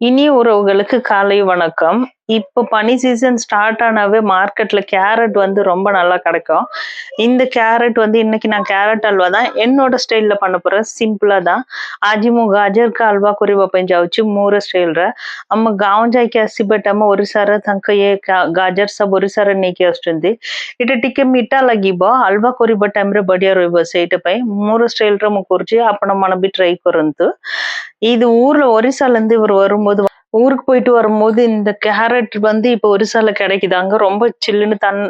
இனி உறவுகளுக்கு காலை வணக்கம் இப்போ பனி சீசன் ஸ்டார்ட் ஆனாவே மார்க்கெட்டில் கேரட் வந்து ரொம்ப நல்லா கிடைக்கும் இந்த கேரட் வந்து இன்னைக்கு நான் கேரட் அல்வா தான் என்னோட ஸ்டைலில் பண்ண போகிறேன் சிம்பிளாக தான் அஜிமு ಗಾಜರ್ಕ ಅಲ್ವಾ ಕುರಿಬಪ್ಪಂಜಿ ಅವಚಿ ಮೂರ ಸ್ಟೈಲ್ರ ಅಮ್ಮ ಗಾವಂಜಾಯ್ಕೆ ಹಸಿ ಬೆಟ್ಟಮ್ಮ ಒರಿಸಾರ ತಂಕ ಏ ಗಾಜರ್ ಸಬ್ ಒರಿಸಾರ ನೀಕೆ ಅಷ್ಟೊಂದು ಇಟ ಟಿಕೆ ಮಿಟ್ಟಾ ಲಗಿಬ ಅಲ್ವಾ ಕೊರಿಬ ಟೈಮ್ರೆ ಬಡಿಯಾರ ಇಬ್ಬ ಸೇಟ ಪೈ ಮೂರ ಸ್ಟೈಲ್ರ ಮುಕುರ್ಜಿ ಅಪ್ಪಣ ಮನಬಿ ಟ್ರೈ ಕೊರಂತು இது ஊர்ல ஒரிசால இருந்து இவர் வரும்போது ஊருக்கு போயிட்டு வரும்போது இந்த கேரட் வந்து இப்போ ஒரிசால கிடைக்குது. அங்கே ரொம்ப சில்லுன்னு தன்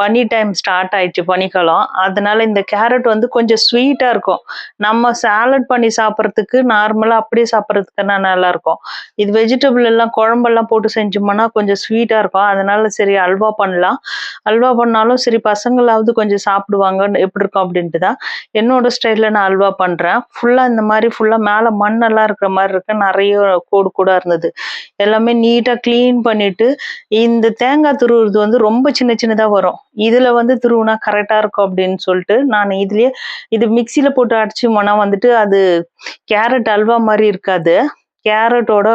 பனி டைம் ஸ்டார்ட் ஆயிடுச்சு பனிக்காலம். அதனால இந்த கேரட் வந்து கொஞ்சம் ஸ்வீட்டாக இருக்கும். நம்ம சாலட் பண்ணி சாப்பிட்றதுக்கு நார்மலா அப்படியே சாப்பிட்றதுக்குன்னா நல்லா இருக்கும். இது வெஜிடபிள் எல்லாம் குழம்பெல்லாம் போட்டு செஞ்சோம்னா கொஞ்சம் ஸ்வீட்டா இருக்கும். அதனால சரி அல்வா பண்ணலாம். அல்வா பண்ணாலும் சரி பசங்களாவது கொஞ்சம் சாப்பிடுவாங்க எப்படி இருக்கும் அப்படின்ட்டு தான் என்னோட ஸ்டைலில் நான் அல்வா பண்றேன். ஃபுல்லாக இந்த மாதிரி ஃபுல்லா மேல மண்ணெல்லாம் இருக்கிற மாதிரி இருக்கு. நிறைய கோடு கூட இருந்தது. எல்லாமே நீட்டா க்ளீன் பண்ணிட்டு இந்த தேங்காய் துருவுறது வந்து ரொம்ப சின்ன சின்னதா வரும் இதுல வந்து துருவுனா கரெக்டா இருக்கும் அப்படின்னு சொல்லிட்டு நான் இதுலயே இது மிக்சியில போட்டு அடிச்சோம்னா வந்துட்டு அது கேரட் அல்வா மாதிரி இருக்காது கேரட்டோட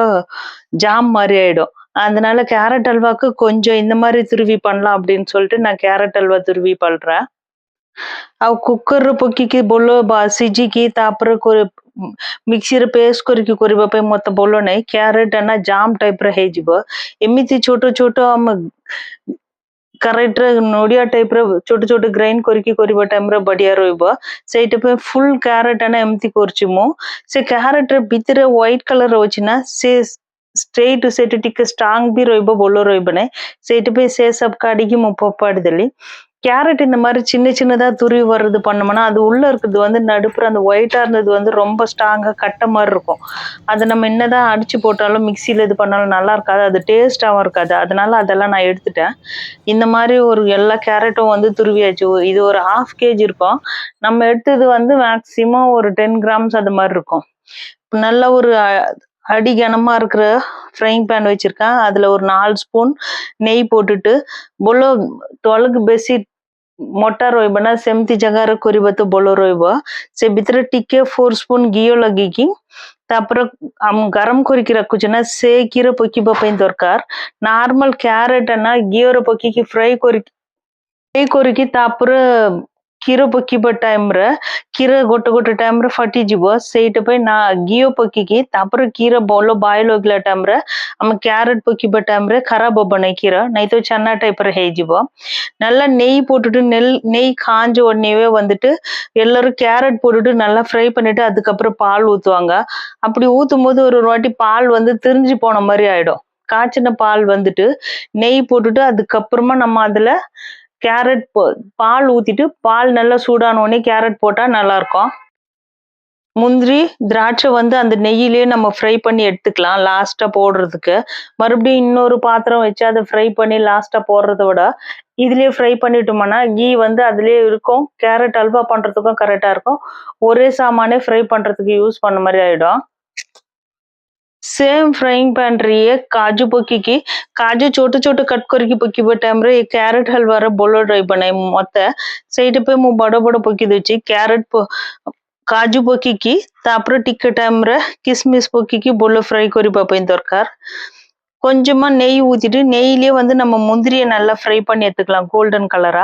ஜாம் மாதிரி ஆயிடும் அதனால கேரட் அல்வாக்கு கொஞ்சம் இந்த மாதிரி துருவி பண்ணலாம் அப்படின்னு சொல்லிட்டு நான் கேரட் அல்வா துருவி பண்றேன் ଆଉ କୁକର ପକେଇକି ବୋଲ ବା- ସିଝିକି ତାପରେ मिक्सी रे पेस्ट करके करबा पे मत बोलो नहीं क्यारेट ना जाम टाइप रे हेजिबो एमिति छोटो छोटो हम क्यारेट रे नोडिया टाइप रे छोटो छोटो ग्राइंड करके करबा टाइम रे बढ़िया रहइबो सेटा पे फुल क्यारेट ना एमिति करछि मो से क्यारेट रे भीतर व्हाइट कलर होछि ना से ಸ್ಟ್ರೈಟ್ ಸೈಟ್ ಟಿಕೆ ಸ್ಟ್ರಾಂಗ್ ಬಿ ರೋಯ್ಬ ಬೋಲೋ ರೋಯ್ಬನೆ ಸೈಟ್ ಬೈ ಸೇ ಸಬ್ ಕಾಡಿಗೆ ಮುಪ್ಪ ಪಡೆದಲ್ಲಿ கேரட் இந்த மாதிரி சின்ன சின்னதாக துருவி வர்றது பண்ணோம்னா அது உள்ளே இருக்கிறது வந்து நடுப்புற அந்த ஒயிட்டாக இருந்தது வந்து ரொம்ப ஸ்ட்ராங்காக கட்ட மாதிரி இருக்கும். அதை நம்ம என்னதான் அடித்து போட்டாலும் மிக்சியில் இது பண்ணாலும் நல்லா இருக்காது. அது டேஸ்ட்டாகவும் இருக்காது. அதனால அதெல்லாம் நான் எடுத்துட்டேன். இந்த மாதிரி ஒரு எல்லா கேரட்டும் வந்து துருவியாச்சு. இது ஒரு ஹாஃப் கேஜி இருக்கும். நம்ம எடுத்தது வந்து மேக்சிமம் ஒரு டென் கிராம்ஸ் அது மாதிரி இருக்கும். நல்ல ஒரு அடி கனமாக இருக்கிற ஃப்ரைங் பேன் வச்சுருக்கேன். அதில் ஒரு நாலு ஸ்பூன் நெய் போட்டுட்டு பொல்லோ தொலகு பெசிட் ମୋଟା ରହିବ ନା ସେମିତି ଜାଗାରେ କରିବା ତ ଭଲ ରହିବ ସେ ଭିତରେ ଟିକେ ଫୋର ସ୍ପୁନ ଘିଅ ଲଗେଇକି ତାପରେ ଆମ ଗରମ କରିକି ରଖୁଛୁ ନା ସେ କ୍ଷୀର ପକେଇବା ପାଇଁ ଦରକାର ନର୍ମାଲ କ୍ୟାରେଟ ନା ଘିଅରେ ପକେଇକି ଫ୍ରାଏ କରିକି ଫ୍ରାଏ କରିକି ତାପରେ କ୍ଷୀର ପକେଇବା ଟାଇମରେ କ୍ଷୀର ଗୋଟେ ଗୋଟେ ଟାଇମରେ ଫାଟିଯିବ ସେଇଟା ପାଇଁ ନା ଘିଅ ପକେଇକି ତାପରେ କ୍ଷୀର ଭଲ ବଏଲ ହେଇଗଲା ଟାଇମରେ ଆମେ କ୍ୟାରେଟ ପକେଇବା ଟାଇମରେ ଖରାପ ହବ ନାହିଁ କ୍ଷୀର ନାଇଁ ତ ଛେନା டைப்ல ହେଇଯିବ நல்லா நெய் போட்டுட்டு நெல் நெய் காஞ்ச உடனேவே வந்துட்டு எல்லாரும் கேரட் போட்டுட்டு நல்லா ஃப்ரை பண்ணிட்டு அதுக்கப்புறம் பால் ஊத்துவாங்க அப்படி ஊத்தும் போது ஒரு வாட்டி பால் வந்து திரிஞ்சு போன மாதிரி ஆயிடும் காய்ச்சின பால் வந்துட்டு நெய் போட்டுட்டு அதுக்கப்புறமா நம்ம அதுல கேரட் போ பால் ஊத்திட்டு பால் நல்லா சூடான உடனே கேரட் போட்டா நல்லா இருக்கும் முந்திரி திராட்சை வந்து அந்த நெய்யிலே நம்ம ஃப்ரை பண்ணி எடுத்துக்கலாம் லாஸ்டா போடுறதுக்கு. மறுபடியும் இன்னொரு பாத்திரம் வச்சு அதை ஃப்ரை பண்ணி லாஸ்டா போடுறத விட இதுலயே ஃப்ரை பண்ணிட்டோம்னா கீ வந்து அதுலயே இருக்கும். கேரட் அல்வா பண்றதுக்கும் கரெக்டா இருக்கும். ஒரே சாமானே ஃப்ரை பண்றதுக்கு யூஸ் பண்ண மாதிரி ஆயிடும். सेम फ्राइंग पैन रही है काजू पकी की काजू छोटे छोटे कट करके पकी टाइम रे कैरेट हलवा रे बोलो रही बनाई मत सही पे मु बड़ बड़ पकी देछि कैरेट काजू पकी की तापर टिके टाइम रे किसमिस पकी की बोलो फ्राई करबा दरकार கொஞ்சமா நெய் ஊத்திட்டு நெய்லயே வந்து நம்ம முந்திரியை நல்லா ஃப்ரை பண்ணி எடுத்துக்கலாம் கோல்டன் கலரா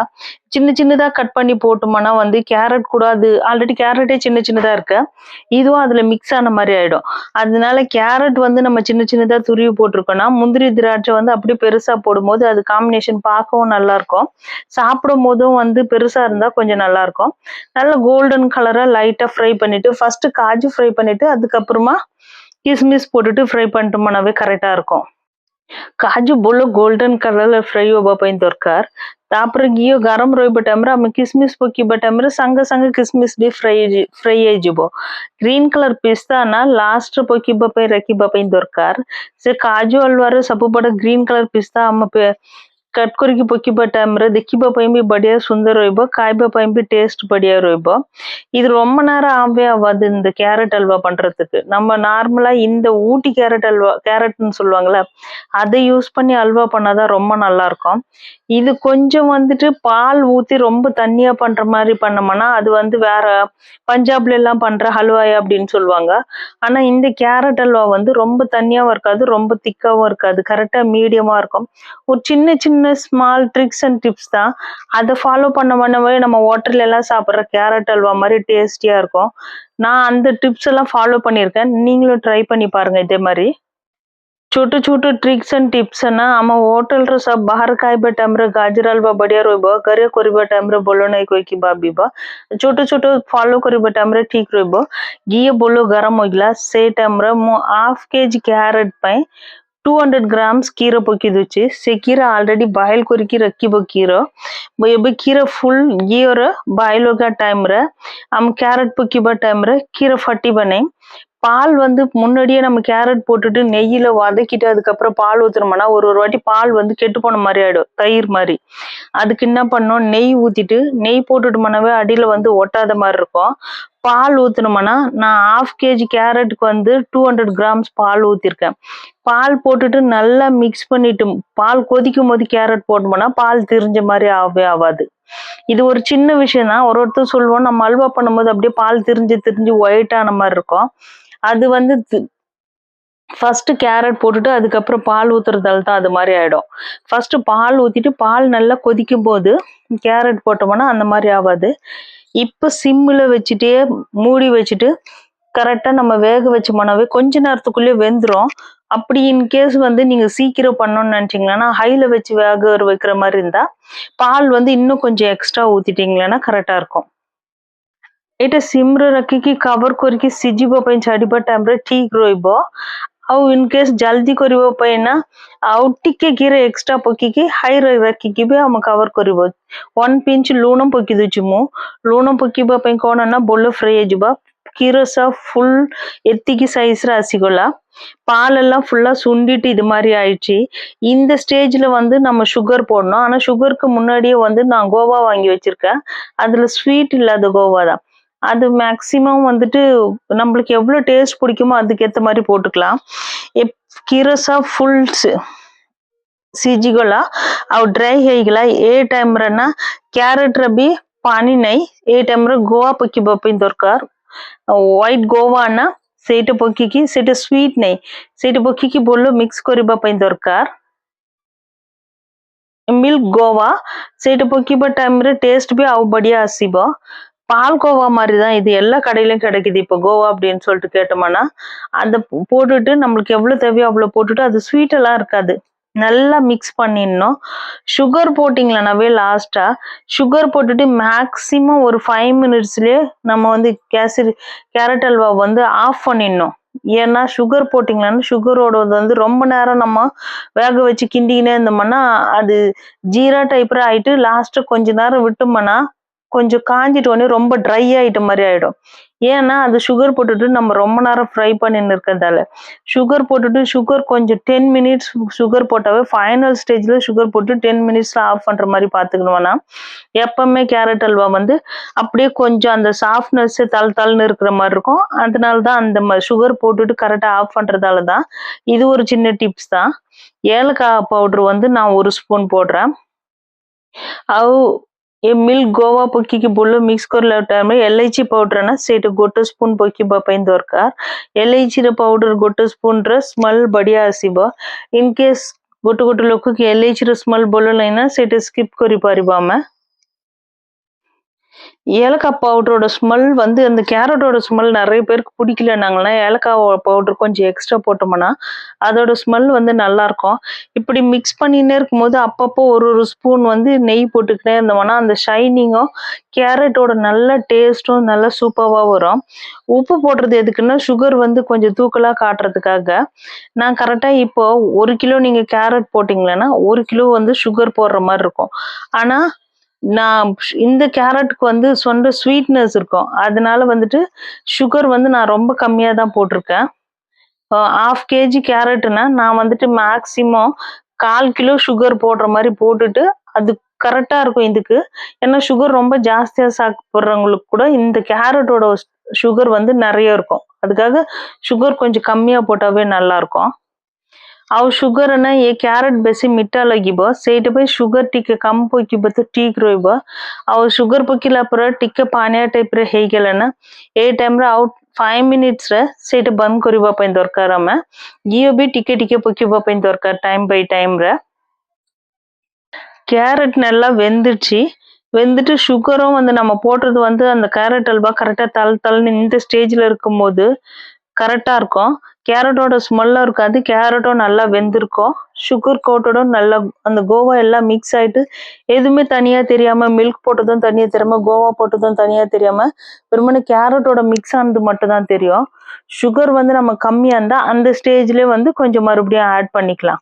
சின்ன சின்னதா கட் பண்ணி போட்டோம்னா வந்து கேரட் கூட அது ஆல்ரெடி கேரட்டே சின்ன சின்னதா இருக்கு. இதுவும் அதுல மிக்ஸ் ஆன மாதிரி ஆயிடும். அதனால கேரட் வந்து நம்ம சின்ன சின்னதா துருவி போட்டிருக்கோம்னா முந்திரி திராட்சை வந்து அப்படியே பெருசா போடும்போது அது காம்பினேஷன் பார்க்கவும் நல்லா இருக்கும். சாப்பிடும் போதும் வந்து பெருசா இருந்தா கொஞ்சம் நல்லா இருக்கும். நல்ல கோல்டன் கலரா லைட்டா ஃப்ரை பண்ணிட்டு ஃபர்ஸ்ட் காஜு ஃப்ரை பண்ணிட்டு அதுக்கப்புறமா கிஸ்மிஸ் போட்டுட்டு ஃப்ரை பண்ணிட்டோம்னாவே கரெக்டாக இருக்கும். କାଜୁ ଭଲ ଗୋଲ୍ଡେନ କଲର ଫ୍ରାଇ ହବା ପାଇଁ ଦରକାର ତାପରେ ଘିଅ ଗରମ ରହିବା ଟାଇମରେ ଆମେ କିସମିସ ପକେଇବା ଟାଇମରେ ସାଙ୍ଗେ ସାଙ୍ଗେ କିସମିସ ବି ଫ୍ରାଇ ଫ୍ରାଇ ହେଇଯିବ ଗ୍ରୀନ କଲର ପିସ୍ତା ନା ଲାଷ୍ଟ ପକେଇବା ପାଇଁ ରଖିବା ପାଇଁ ଦରକାର ସେ କାଜୁ ହଲୱାରେ ସବୁପଟେ ଗ୍ରୀନ କଲର ପିସ୍ତା ଆମ ପେ- କାଟକରିକି ପକିବା ଟାଇମ୍ରେ ଦେଖିବା ପାଇଁ படியா ବଢ଼ିଆ ସୁନ୍ଦର ରହିବ ଖାଇବା டேஸ்ட் படியா ରହିବ। இது ரொம்ப நேரம் ஆகவே ஆகாது இந்த கேரட் அல்வா பண்றதுக்கு நம்ம நார்மலா இந்த ஊட்டி கேரட் அல்வா கேரட்னு சொல்லுவாங்கல்ல அதை யூஸ் பண்ணி அல்வா பண்ணாதான் ரொம்ப நல்லா இருக்கும். இது கொஞ்சம் வந்துட்டு பால் ஊத்தி ரொம்ப தண்ணியா பண்ற மாதிரி பண்ணோம்னா அது வந்து வேற பஞ்சாப்ல எல்லாம் பண்ற ஹல்வாய் அப்படின்னு சொல்லுவாங்க. ஆனா இந்த கேரட் அல்வா வந்து ரொம்ப தண்ணியாவும் இருக்காது ரொம்ப திக்காவும் இருக்காது கரெக்டா மீடியமா இருக்கும். ஒரு சின்ன சின்ன சின்ன ஸ்மால் ட்ரிக்ஸ் அண்ட் டிப்ஸ் தான் அதை ஃபாலோ பண்ண பண்ணவே நம்ம ஹோட்டல்ல எல்லாம் சாப்பிட்ற கேரட் அல்வா மாதிரி டேஸ்டியா இருக்கும். நான் அந்த டிப்ஸ் எல்லாம் ஃபாலோ பண்ணியிருக்கேன். நீங்களும் ட்ரை பண்ணி பாருங்க இதே மாதிரி. சுட்டு சுட்டு ட்ரிக்ஸ் அண்ட் टिप्स ना ஹோட்டல் होटल रो सब बाहर खाइबा टाइम रे गाजर हलवा बढ़िया रोब घरे करवा टाइम रे बोलो नहीं कोई की भाव छोट छोट फॉलो करवा टाइम रे ठीक रोब घी बोलो गरम होगला से टाइम रे ಟೂ ಹಂಡ್ರೆಡ್ ಗ್ರಾಮ್ಸ್ ಕೀರ ಪೊಕ್ಕಿದುಚ್ಚಿ ಸೆ ಕೀರ ಆಲ್ರೆಡಿ ಬಾಯ್ಲ್ ಕೊರಿಕಿ ರಕ್ಕಿಬೋ ಕೀರ ಎಬೆ ಕೀರ ಫುಲ್ ಗೀರ ಬಾಯ್ಲ್ ಹೋಗ ಟೈಮ್ ರೆ ಅಮ್ ಕ್ಯಾರೆಟ್ ಪೊಕ್ಕಿಬ ಟೈಮ್ ರೆ ಕೀರ ಫಟ್ಟಿ ಬನೆ பால் வந்து முன்னாடியே நம்ம கேரட் போட்டுட்டு நெய்யில வதக்கிட்டு அதுக்கப்புறம் பால் ஊத்துனோம்னா ஒரு ஒரு வாட்டி பால் வந்து கெட்டு போன மாதிரி ஆயிடும் தயிர் மாதிரி. அதுக்கு என்ன பண்ணோம் நெய் ஊத்திட்டு நெய் போட்டுட்டோம்னாவே அடியில வந்து ஒட்டாத மாதிரி இருக்கும். பால் ஊத்துனோம்னா நான் ஹாஃப் கேஜி கேரட்டுக்கு வந்து டூ ஹண்ட்ரட் கிராம்ஸ் பால் ஊத்திருக்கேன். பால் போட்டுட்டு நல்லா மிக்ஸ் பண்ணிட்டு பால் கொதிக்கும் போது கேரட் போட்டோம்னா பால் திரிஞ்ச மாதிரி ஆகவே ஆகாது இது ஒரு சின்ன விஷயம் தான் ஒரு ஒருத்தர் சொல்லுவோம் நம்ம அல்வா பண்ணும்போது அப்படியே பால் திரிஞ்சு திரிஞ்சு ஒயிட்டான மாதிரி இருக்கும். அது வந்து ஃபர்ஸ்ட் கேரட் போட்டுட்டு அதுக்கப்புறம் பால் ஊத்துறதால தான் அது மாதிரி ஆயிடும். ஃபர்ஸ்ட் பால் ஊத்திட்டு பால் நல்லா கொதிக்கும் போது கேரட் போட்டோம்னா அந்த மாதிரி ஆகாது. இப்போ சிம்மில் வச்சுட்டே மூடி வச்சுட்டு கரெக்டாக நம்ம வேக வச்சோம்னாவே கொஞ்ச நேரத்துக்குள்ளேயே வெந்துடும் அப்படி இன்கேஸ் வந்து நீங்கள் சீக்கிரம் பண்ணணும்னு நினச்சிங்கன்னா ஹையில் வச்சு வேக வைக்கிற மாதிரி இருந்தால் பால் வந்து இன்னும் கொஞ்சம் எக்ஸ்ட்ரா ஊற்றிட்டீங்களன்னா கரெக்டாக இருக்கும் ଏଇଟା ସିମ୍ରେ ରଖିକି କଭର କରିକି ସିଝିବା ପାଇଁ ଛାଡ଼ିବା ଟାଇମ୍ରେ ଠିକ୍ ରହିବ ଆଉ ଇନ୍ କେସ୍ ଜଲ୍ଦି କରିବା ପାଇଁ ନା ଆଉ ଟିକେ ଘିରେ ଏକ୍ସଟ୍ରା ପକେଇକି ହାଇରେ ରଖିକି ବି ଆମେ କଭର କରିବ ୱାନ୍ ପିଞ୍ଚ ଲୁଣ ପକେଇ ଦଉଛି ମୁଁ ଲୁଣ ପକେଇବା ପାଇଁ କ'ଣ ନା ଭଲ ଫ୍ରାଏ ହେଇଯିବ அக்யூரஸா ஃபுல் எத்திக்கு சைஸ்ல அசிகோலா பாலெல்லாம் ஃபுல்லாக சுண்டிட்டு இது மாதிரி ஆயிடுச்சு. இந்த ஸ்டேஜ்ல வந்து நம்ம சுகர் போடணும். ஆனால் சுகருக்கு முன்னாடியே வந்து நான் கோவா வாங்கி வச்சிருக்கேன். அதில் ஸ்வீட் இல்லாத கோவா தான். அது மேக்சிமம் வந்துட்டு நம்மளுக்கு எவ்வளோ டேஸ்ட் பிடிக்குமோ அதுக்கேற்ற மாதிரி போட்டுக்கலாம். எப் கிரஸா ஃபுல்ஸ் ಸಿಜಿಗಳ ಅವು ட்ரை ஹெய்களா ஏ ಟೈಮ್ರನ್ನ ಕ್ಯಾರೆಟ್ ರಬಿ ಪಾನಿ ನೈ ಏ ಟೈಮ್ರ ಗೋವಾ ಪಕ್ಕಿ ಬಪ್ಪಿನ ದೊರ್ಕಾರ್ হোয়াইট গোয়া না ସେଇଟା ପକେଇକି ସେଇଟା ସୁଇଟ୍ ନାହିଁ ସେଇଟା ପକେଇକି ଭଲ ମିକ୍ସ କରିବା ପାଇଁ ଦରକାର ମିଲ୍କ ଗୋଆ ସେଇଟା ପକେଇବା ଟାଇମ୍ରେ ଟେଷ୍ଟ ବି ଆଉ ବଢ଼ିଆ ଆସିବ பால் கோவா மாதிரி தான் இது எல்லா கடையிலையும் கிடைக்குது இப்போ கோவா அப்படின்னு சொல்லிட்டு கேட்டோம்னா அந்த போட்டுட்டு நம்மளுக்கு எவ்வளோ தேவையோ அவ்வளோ போட்டுட்டு அது ஸ்வீட்டெல்லாம் இருக்காது. நல்லா மிக்ஸ் பண்ணிடணும். சுகர் போட்டிங்களனாவே லாஸ்ட்டாக சுகர் போட்டுட்டு மேக்ஸிமம் ஒரு ஃபைவ் மினிட்ஸ்லேயே நம்ம வந்து கேசரி கேரட் அல்வா வந்து ஆஃப் பண்ணிடணும். ஏன்னா சுகர் போட்டிங்களான்னு சுகரோட வந்து ரொம்ப நேரம் நம்ம வேக வச்சு கிண்டிக்கினே இருந்தோம்னா அது ஜீரா டைப்பராக ஆயிட்டு லாஸ்ட்டு கொஞ்ச நேரம் விட்டோம்னா கொஞ்சம் காஞ்சிட்டு உடனே ரொம்ப ட்ரை ஆயிட்ட மாதிரி ஆகிடும் ஏன்னா அது சுகர் போட்டுட்டு நம்ம ரொம்ப நேரம் ஃப்ரை பண்ணின்னு இருக்கிறதால. சுகர் போட்டுட்டு சுகர் கொஞ்சம் டென் மினிட்ஸ் சுகர் போட்டாவே ஃபைனல் ஸ்டேஜ்ல சுகர் போட்டு டென் மினிட்ஸில் ஆஃப் பண்ணுற மாதிரி பார்த்துக்கணும்னா எப்பவுமே கேரட் அல்வா வந்து அப்படியே கொஞ்சம் அந்த சாஃப்ட்னஸ் தள் தள்னு இருக்கிற மாதிரி இருக்கும். அதனால தான் அந்த சுகர் போட்டுட்டு கரெக்டாக ஆஃப் பண்றதால தான் இது ஒரு சின்ன டிப்ஸ் தான். ஏலக்காய் பவுடர் வந்து நான் ஒரு ஸ்பூன் போடுறேன். அவு మిల్ గోవా పొక్కికి బుల్లు మిక్స్ కొర్లటమే ఎల్ఐచి పౌడర్ನ ಸೇಟು ಗೊಟ್ಟು ಸ್ಪೂನ್ ಪೊಕ್ಕಿ ಬಪೈನ್ ದೊರ್ಕಾರ್ ಎಲೈಚಿರ ಪೌಡರ್ ಗೊಟ್ಟು ಸ್ಪೂನ್ ರ ಸ್ಮೆಲ್ ಬಡಿಯಾ ಆಸಿಬ ಇನ್ ಕೇಸ್ ଗୋଟେ ଗୋଟେ ଲୋକକି ଏଲ୍ଆଇଚିର ସ୍ମଲ୍ ବୋଲର୍ ନାଇଁନା ସେଇଟା ସ୍କିପ୍ କରିପାରିବା ଆମେ ஏலக்காய் பவுடரோட ஸ்மெல் வந்து அந்த கேரட்டோட ஸ்மெல் நிறைய பேருக்கு பிடிக்கலனாங்கன்னா ஏலக்காய் பவுடர் கொஞ்சம் எக்ஸ்ட்ரா போட்டோம்னா அதோட ஸ்மெல் வந்து நல்லா இருக்கும் இப்படி மிக்ஸ் பண்ணினே இருக்கும்போது அப்பப்போ ஒரு ஒரு ஸ்பூன் வந்து நெய் போட்டுக்கிட்டே இருந்தோம்னா அந்த ஷைனிங்கும் கேரட்டோட நல்ல டேஸ்ட்டும் நல்லா சூப்பராக வரும். உப்பு போடுறது எதுக்குன்னா சுகர் வந்து கொஞ்சம் தூக்கலாக காட்டுறதுக்காக. நான் கரெக்டாக இப்போ ஒரு கிலோ நீங்கள் கேரட் போட்டிங்களேன்னா ஒரு கிலோ வந்து சுகர் போடுற மாதிரி இருக்கும். ஆனால் நான் இந்த கேரட்டுக்கு வந்து சொந்த ஸ்வீட்னஸ் இருக்கும். அதனால வந்துட்டு சுகர் வந்து நான் ரொம்ப கம்மியாக தான் போட்டிருக்கேன். ஹாஃப் கேஜி கேரட்னா நான் வந்துட்டு மேக்ஸிமம் கால் கிலோ சுகர் போடுற மாதிரி போட்டுட்டு அது கரெக்டாக இருக்கும் இதுக்கு. ஏன்னா சுகர் ரொம்ப ஜாஸ்தியாக சாப்பிட்றவங்களுக்கு கூட இந்த கேரட்டோட சுகர் வந்து நிறைய இருக்கும். அதுக்காக சுகர் கொஞ்சம் கம்மியாக போட்டாவே நல்லா ಅವು ಶುಗರನ್ನ ಏ ಕ್ಯಾರೆಟ್ ಬೆಸಿ ಮಿಟ್ಟಾಲಾಗಿಬ ಸೇಟ್ ಬೈ ಶುಗರ್ ಟಿಕ್ಕೆ ಕಂಪೋಕಿ ಬತ್ತ ಟೀಕ್ ರೋಯ್ಬ ಅವು ಶುಗರ್ ಪಕ್ಕಿಲ ಪುರ ಟಿಕ್ಕೆ ಪಾನೀಯ ಟೈಪ್ ರೆ ಹೇಗೆಲನ ಏ ಟೈಮ್ ರ ಅವು ফাইভ মিনিটস রে সেটা বন্ধ করিবা পাই দরকার আমি ইয়ে বি টিকে টিকে পকিবা পাই দরকার টাইম বাই টাইম রে கேரட் நல்லா வெந்துடுச்சு வெந்துட்டு சுகரும் வந்து நம்ம போடுறது வந்து அந்த கேரட் அல்வா கரெக்டாக தள் தள்ளுன்னு இந்த ஸ்டேஜில் இருக்கும்போது கரெக்டாக இருக்கும் கேரட்டோட ஸ்மெல்லும் இருக்காது. கேரட்டும் நல்லா வெந்திருக்கும். சுகர் கோட்டடும் நல்லா அந்த கோவா எல்லாம் மிக்ஸ் ஆயிட்டு எதுவுமே தனியா தெரியாம மில்க் போட்டதும் தனியாக தெரியாம கோவா போட்டதும் தனியா தெரியாம வெறுமனே கேரட்டோட மிக்ஸ் ஆனது மட்டும் தான் தெரியும். சுகர் வந்து நம்ம கம்மியா இருந்தா அந்த ஸ்டேஜ்லயே வந்து கொஞ்சம் மறுபடியும் ஆட் பண்ணிக்கலாம்.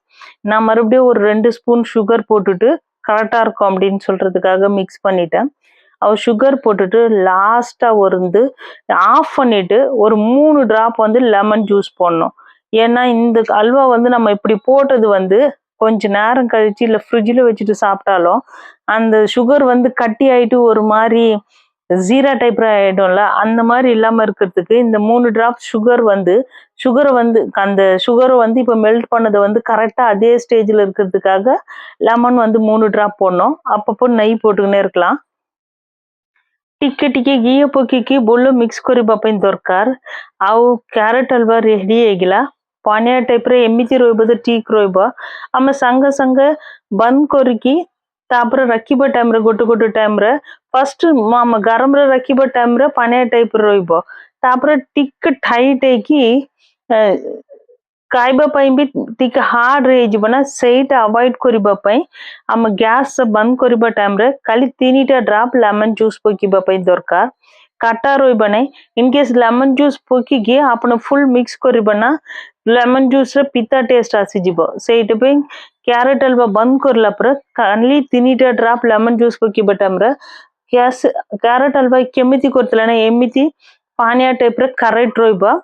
நான் மறுபடியும் ஒரு ரெண்டு ஸ்பூன் சுகர் போட்டுட்டு கரெக்டா இருக்கும் அப்படின்னு சொல்றதுக்காக மிக்ஸ் பண்ணிட்டேன். அவ சுகர் போட்டுட்டு லாஸ்டா வந்து ஆஃப் பண்ணிட்டு ஒரு மூணு ட்ராப் வந்து லெமன் ஜூஸ் போடணும். ஏன்னா இந்த அல்வா வந்து நம்ம இப்படி போட்டது வந்து கொஞ்ச நேரம் கழிச்சு இல்லை ஃப்ரிட்ஜில் வச்சுட்டு சாப்பிட்டாலும் அந்த சுகர் வந்து கட்டி ஆயிட்டு ஒரு மாதிரி ஜீரா டைப் ஆயிடும்ல அந்த மாதிரி இல்லாம இருக்கிறதுக்கு இந்த மூணு ட்ராப் சுகர் வந்து சுகரை வந்து அந்த சுகரை வந்து இப்போ மெல்ட் பண்ணதை வந்து கரெக்டாக அதே ஸ்டேஜில் இருக்கிறதுக்காக லெமன் வந்து மூணு ட்ராப் போடணும். அப்பப்போ நெய் போட்டுக்கினே இருக்கலாம். ଟିକେ ଟିକେ ଘିଅ ପକେଇକି ଭଲ ମିକ୍ସ କରିବା ପାଇଁ ଦରକାର ଆଉ କ୍ୟାରେଟ୍ ହାଲୱା ରେଡି ହେଇଗଲା ପାଣିଆ ଟାଇପ୍ରେ ଏମିତି ରହିବ ତ ଠିକ୍ ରହିବ ଆମେ ସାଙ୍ଗେ ସାଙ୍ଗେ ବନ୍ଦ କରିକି ତାପରେ ରଖିବା ଟାଇମ୍ରେ ଗୋଟେ ଗୋଟେ ଟାଇମ୍ରେ ଫାର୍ଷ୍ଟ ଆମ ଗରମରେ ରଖିବା ଟାଇମ୍ରେ ପାଣିଆ ଟାଇପ୍ରେ ରହିବ ତାପରେ ଟିକେ ଟାଇଟ୍ ହେଇକି ଖାଇବା ପାଇଁ ବି ଟିକେ ହାର୍ଡ ହେଇଯିବ ନା ସେଇଟା ଆଭଏଡ୍ କରିବା ପାଇଁ ଆମ ଗ୍ୟାସ୍ ବନ୍ଦ କରିବା ଟାଇମ୍ରେ ଖାଲି ତିନିଟା ଡ୍ରାପ୍ ଲେମନ୍ ଜୁସ୍ ପକେଇବା ପାଇଁ ଦରକାର କାଟା ରହିବ ନାହିଁ ଇନ୍ କେସ୍ ଲେମନ୍ ଜୁସ୍ ପକେଇକି ଆପଣ ଫୁଲ୍ ମିକ୍ସ କରିବ ନା ଲେମନ୍ ଜୁସ୍ରେ ପିତା ଟେଷ୍ଟ ଆସିଯିବ ସେଇଥିପାଇଁ କ୍ୟାରେଟ୍ ହାଲୱା ବନ୍ଦ କରିଲା ପରେ ଖାଲି ତିନିଟା ଡ୍ରାପ୍ ଲେମନ୍ ଜୁସ୍ ପକେଇବା ଟାଇମ୍ରେ ଗ୍ୟାସ୍ କ୍ୟାରେଟ୍ ହାଲୱା କେମିତି କରିଥିଲା ନା ଏମିତି ପାଣିଆ ଟାଇପ୍ରେ କରେକ୍ଟ ରହିବ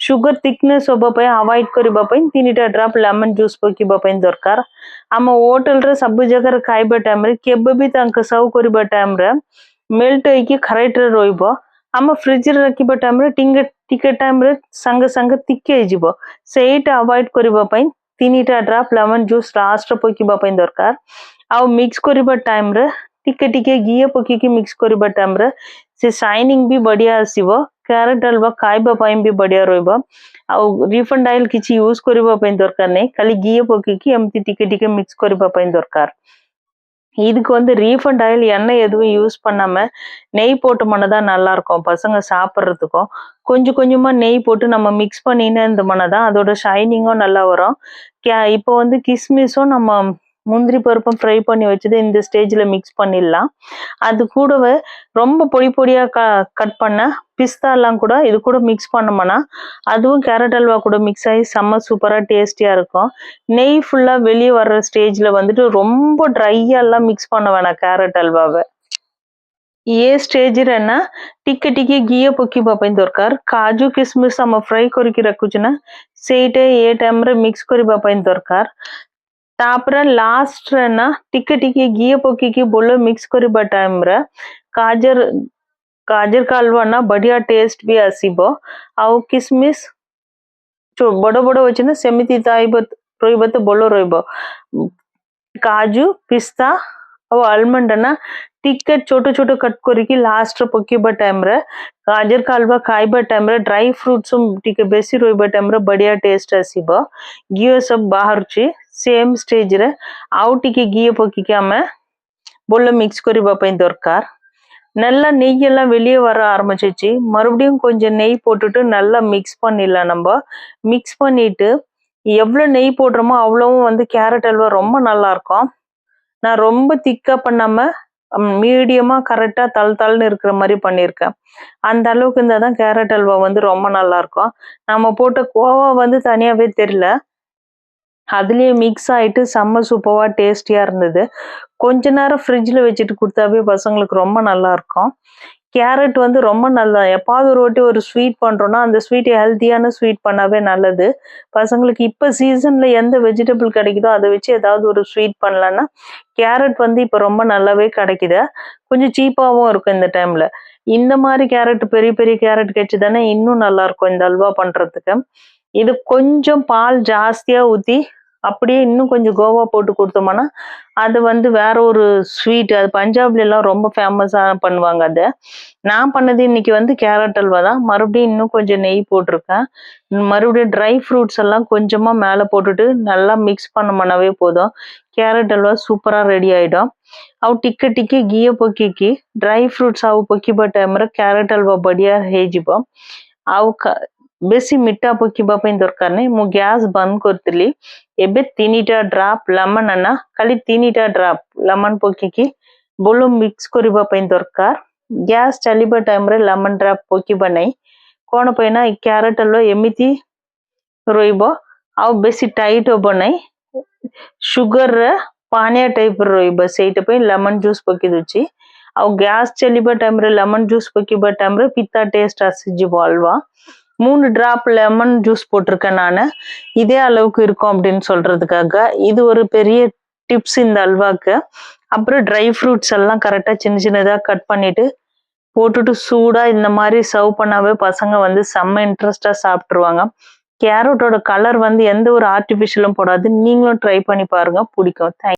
ସୁଗର ଥିକନେସ୍ ହବା ପାଇଁ ଆଭଏଡ୍ କରିବା ପାଇଁ ତିନିଟା ଡ୍ରପ୍ ଲେମନ୍ ଜୁସ୍ ପକେଇବା ପାଇଁ ଦରକାର ଆମ ହୋଟେଲରେ ସବୁ ଜାଗାରେ ଖାଇବା ଟାଇମ୍ରେ କେବେ ବି ତାଙ୍କ ସର୍ଭ କରିବା ଟାଇମ୍ରେ ମେଲ୍ଟ ହେଇକି ଖରାଇଟ୍ରେ ରହିବ ଆମ ଫ୍ରିଜରେ ରଖିବା ଟାଇମ୍ରେ ଟିକେ ଟିକେ ଟାଇମ୍ରେ ସାଙ୍ଗେ ସାଙ୍ଗେ ଟିକେ ହେଇଯିବ ସେଇଟା ଆଭଏଡ୍ କରିବା ପାଇଁ ତିନିଟା ଡ୍ରପ୍ ଲେମନ୍ ଜୁସ୍ ଲାଷ୍ଟରେ ପକେଇବା ପାଇଁ ଦରକାର ଆଉ ମିକ୍ସ କରିବା ଟାଇମ୍ରେ ଟିକେ ଟିକେ ଘିଅ ପକେଇକି ମିକ୍ସ କରିବା ଟାଇମ୍ରେ ସେ ସାଇନିଂ ବି ବଢିଆ ଆସିବ କ୍ୟାରେଟ୍ ହାଲୱା ଖାଇବା ପାଇଁ ବି ବଢିଆ ରହିବ ଆଉ ରିଫାଇଣ୍ଡ ଅଏଲ କିଛି ୟୁଜ କରିବା ପାଇଁ ଦରକାର ନାହିଁ ଖାଲି ଘିଅ ପକେଇକି ଏମିତି ଟିକେ ଟିକେ ମିକ୍ସ କରିବା ପାଇଁ ଦରକାର இதுக்கு வந்து ரீஃபண்ட் ஆயில் எண்ணெய் எதுவும் யூஸ் பண்ணாம நெய் போட்டோம்னா தான் நல்லா இருக்கும் பசங்க சாப்பிட்றதுக்கும் கொஞ்சம் கொஞ்சமா நெய் போட்டு நம்ம மிக்ஸ் பண்ணின்னு இருந்தோம்னா தான் அதோட ஷைனிங்கும் நல்லா வரும் கே இப்போ வந்து கிஸ்மிஸும் நம்ம முந்திரி பருப்பும் ஃப்ரை பண்ணி வச்சது இந்த ஸ்டேஜில் மிக்ஸ் பண்ணிடலாம் அது கூடவே ரொம்ப பொடி பொடியாக க கட் பண்ண பிஸ்தா எல்லாம் கூட இது கூட மிக்ஸ் பண்ணோம்னா அதுவும் கேரட் அல்வா கூட மிக்ஸ் ஆகி செம்ம சூப்பராக டேஸ்டியாக இருக்கும் நெய் ஃபுல்லாக வெளியே வர்ற ஸ்டேஜில் வந்துட்டு ரொம்ப ட்ரையெல்லாம் மிக்ஸ் பண்ண வேணாம் கேரட் அல்வாவை ଏ ଷ୍ଟେଜରେ ନା ଟିକେ ଟିକେ ଘିଅ ପକେଇବା ପାଇଁ ଦରକାର କାଜୁ କିସମିସ୍ ଆମ ଫ୍ରାଏ କରିକି ରଖୁଛୁ ନା ସେଇଟା ଏ ଟାଇମ୍ରେ ମିକ୍ସ କରିବା ପାଇଁ ଦରକାର ତାପରେ ଲାଷ୍ଟରେ ନା ଟିକେ ଟିକେ ଘିଅ ପକେଇକି ଭଲ ମିକ୍ସ କରିବା ଟାଇମ୍ରେ ଗାଜର गाजर का हलवा ना बढ़िया टेस्ट भी आसब आउ किसमिस? जो बड़ बड़ अच्छे ना, सेमती रोब तो भल रोब काजु, पिस्ता आउ आलमंडा टिके छोट छोट कट कर लास्ट पकेबा टाइम गाजर का हलवा खाइब टाइम ड्राई फ्रूट्स बेस रोब टाइम बढ़िया टेस्ट आसब घी सब बाहर सेम स्टेज रे। आउ टे घी पक आम बोल मिक्स करने दरकार। நல்லா நெய்யெல்லாம் வெளியே வர ஆரம்பிச்சிச்சு. மறுபடியும் கொஞ்சம் நெய் போட்டுட்டு நல்லா மிக்ஸ் பண்ணிடலாம் நம்ம. மிக்ஸ் பண்ணிட்டு எவ்வளவு நெய் போடுறோமோ அவ்வளவும் வந்து கேரட் அல்வா ரொம்ப நல்லா இருக்கும். நான் ரொம்ப திக்காக பண்ணாம மீடியமா கரெக்டா தள் தள்னு இருக்கிற மாதிரி பண்ணியிருக்கேன். அந்த அளவுக்கு இருந்தால் தான் கேரட் அல்வா வந்து ரொம்ப நல்லா இருக்கும். நம்ம போட்ட கோவா வந்து தனியாவே தெரியல. அதுலேயே மிக்ஸ் ஆகிட்டு செம்ம சூப்பராக டேஸ்டியாக இருந்தது. கொஞ்ச நேரம் ஃப்ரிட்ஜில் வச்சுட்டு கொடுத்தாவே பசங்களுக்கு ரொம்ப நல்லா இருக்கும். கேரட் வந்து ரொம்ப நல்லா எப்பாவது ஒரு வாட்டி ஒரு ஸ்வீட் பண்ணுறோன்னா அந்த ஸ்வீட் ஹெல்த்தியான ஸ்வீட் பண்ணாவே நல்லது. பசங்களுக்கு இப்போ சீசன்ல எந்த வெஜிடபிள் கிடைக்குதோ அதை வச்சு ஏதாவது ஒரு ஸ்வீட் பண்ணலான்னா கேரட் வந்து இப்போ ரொம்ப நல்லாவே கிடைக்குது. கொஞ்சம் சீப்பாகவும் இருக்கும் இந்த டைம்ல இந்த மாதிரி கேரட் பெரிய பெரிய கேரட் கிடைச்சு தானே இன்னும் நல்லா இருக்கும் இந்த அல்வா பண்றதுக்கு. இது கொஞ்சம் பால் ஜாஸ்தியா ஊத்தி அப்படியே இன்னும் கொஞ்சம் கோவா போட்டு கொடுத்தோம்னா அது வந்து வேற ஒரு ஸ்வீட் அது பஞ்சாப்ல எல்லாம் ரொம்ப ஃபேமஸா பண்ணுவாங்க அதை நான் பண்ணது இன்னைக்கு வந்து கேரட் அல்வா தான் மறுபடியும் இன்னும் கொஞ்சம் நெய் போட்டிருக்கேன் மறுபடியும் ட்ரை ஃப்ரூட்ஸ் எல்லாம் கொஞ்சமா மேலே போட்டுட்டு நல்லா மிக்ஸ் பண்ணோம்னாவே போதும் ಕ್ಯಾರೆಟ್ ಹಲ್ವಾ ಸೂಪರಾಗಿ ರೆಡಿ ಆಯ್ಡು ಅವು ಟಿಕ್ಕೆ ಟಿಕ್ಕೆ ಗೀಯ ಪೊಕ್ಕಿಕ್ಕಿ ಡ್ರೈ ಫ್ರೂಟ್ಸ್ ಅವು ಪೊಕ್ಕಿಬ ಟೈಮ್ರೆ ಕ್ಯಾರೆಟ್ ಹಲ್ವಾ ಬಡಿಯಾ ಹೇಜಿಬ ಅವು ಕ ବେଶୀ ମିଠା ପକେଇବା ପାଇଁ ଦରକାର ନାହିଁ ମୁଁ ଗ୍ୟାସ୍ ବନ୍ଦ କରିଥିଲି ଏବେ ତିନିଟା ଡ୍ରାପ୍ ଲେମନ୍ ଆନା ଖାଲି ତିନିଟା ଡ୍ରାପ୍ ଲେମନ୍ ପକେଇକି ବୋଲ ମିକ୍ସ କରିବା ପାଇଁ ଦରକାର ଗ୍ୟାସ୍ ଚାଲିବା ଟାଇମ୍ରେ ଲେମନ୍ ଡ୍ରାପ୍ ପକେଇବା ନାହିଁ କ'ଣ ପାଇଁ ନା ଏ କ୍ୟାରେଟ୍ ଆଲୁ ଏମିତି ରହିବ ଆଉ ବେଶୀ ଟାଇଟ୍ ହେବ ନାହିଁ ସୁଗର୍ର ପାଣିଆ ଟାଇପ୍ର ରହିବ ସେଇଟା ପାଇଁ ଲେମନ୍ ଜୁସ୍ ପକେଇ ଦେଉଛି ଆଉ ଗ୍ୟାସ୍ ଚାଲିବା ଟାଇମ୍ରେ ଲେମନ୍ ଜୁସ୍ ପକେଇବା ଟାଇମ୍ରେ ପିତା ଟେଷ୍ଟ ଆସିଯିବ ଅଲୱା மூணு டிராப் லெமன் ஜூஸ் போட்டிருக்கேன் நான். இதே அளவுக்கு இருக்கும் அப்படின்னு சொல்றதுக்காக. இது ஒரு பெரிய டிப்ஸ் இந்த அல்வாக்கு. அப்புறம் ட்ரை ஃப்ரூட்ஸ் எல்லாம் கரெக்டாக சின்ன சின்னதாக கட் பண்ணிட்டு போட்டுட்டு சூடாக இந்த மாதிரி சர்வ் பண்ணாவே பசங்க வந்து செம்ம இன்ட்ரெஸ்டாக சாப்பிட்ருவாங்க கேரட்டோட கலர் வந்து எந்த ஒரு ஆர்டிஃபிஷியலும் போடாது. நீங்களும் ட்ரை பண்ணி பாருங்க. பிடிக்கும். தேங்க்